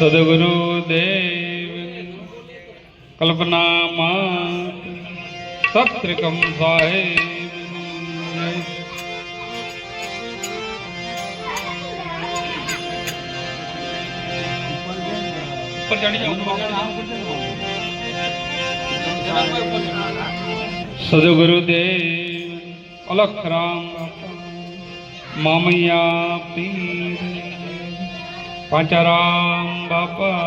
सदगुरुदेव कल्पना मात साहेब सदगुरुदेव अलख राम मामैया पीर। સદગુરુદેવ અલખ રામ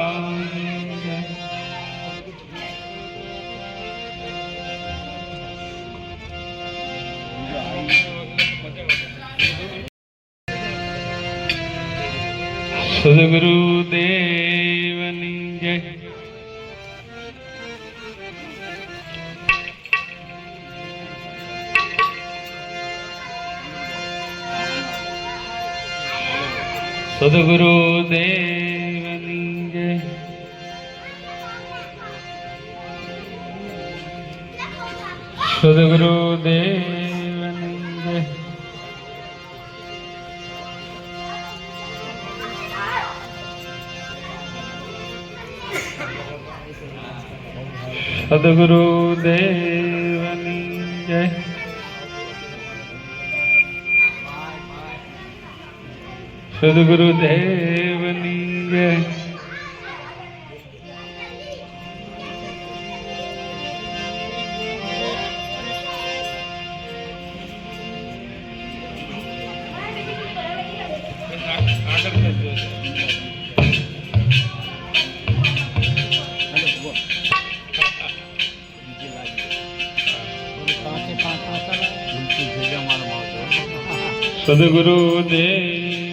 મામૈયા પીર દેવની જય સદગુરુ દેવની જય સદગુરુ જય સદગુરુદેવની જય સદગુરુદેવની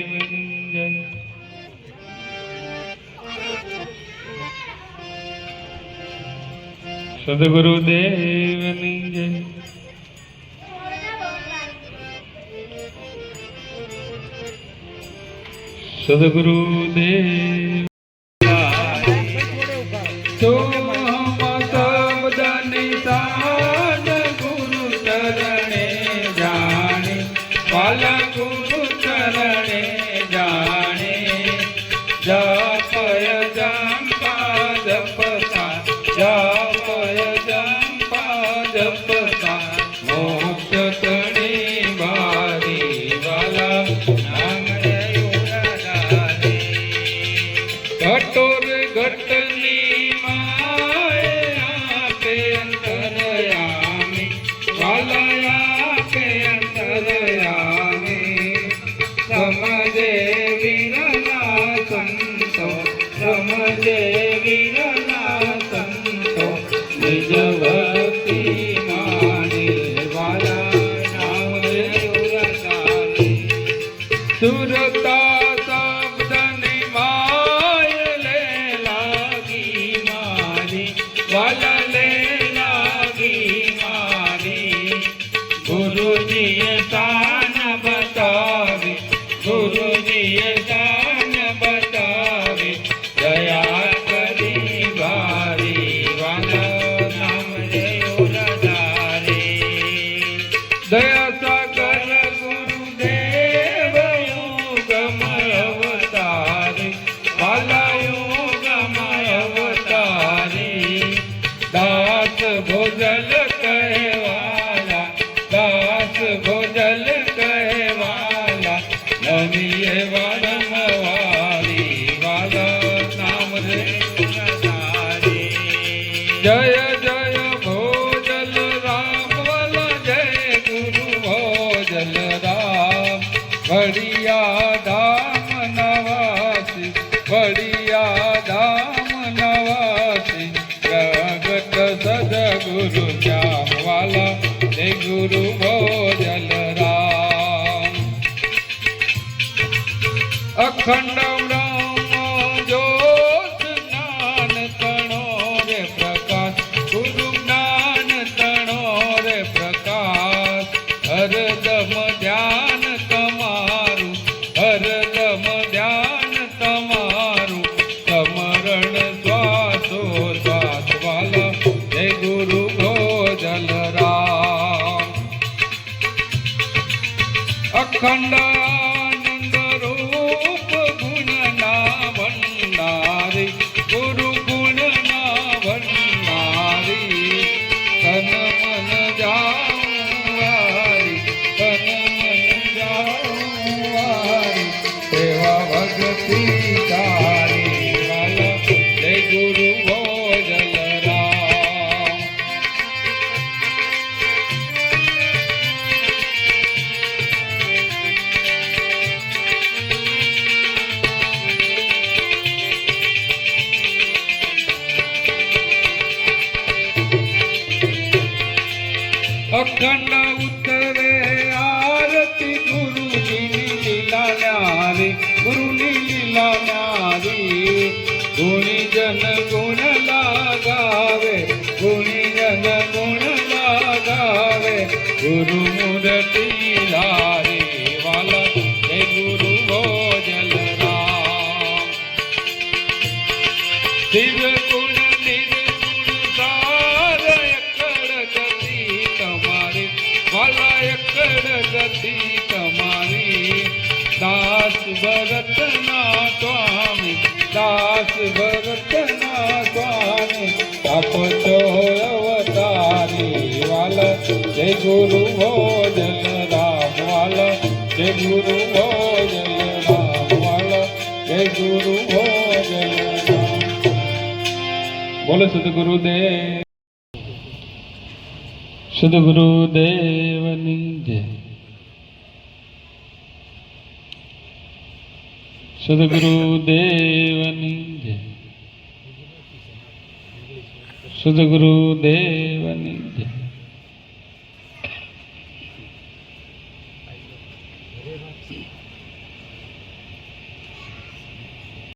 સદગુરુદેવની જય સદગુરુદેવ તો ઘટોર ઘટની માય આપે અંતરયામી વાલા આપે અંતરયામી. સમજે વીરના સંતો સમજે વીરના સંતો, નિજ વડિયા ધામ નવાસી વડિયા ધામ નવાસી પ્રગટ સદગુરુ શ્યામ વાલા જય ગુરુ ભોજલ રામ. અખંડ খন্ড Lord, ભરતના સ્વામી, દાસ ભરતના સ્વામી આપતો અવતારી વાલ. જય ગુરુ ભોજન રામ વાલ. જય ગુરુ ભોજન રામ વાલ. જય ગુરુ ભોજન બોલો સદગુરુદેવ. સદગુરુદેવની જય. સદગુરુદેવની જય સદગુરુદેવની જય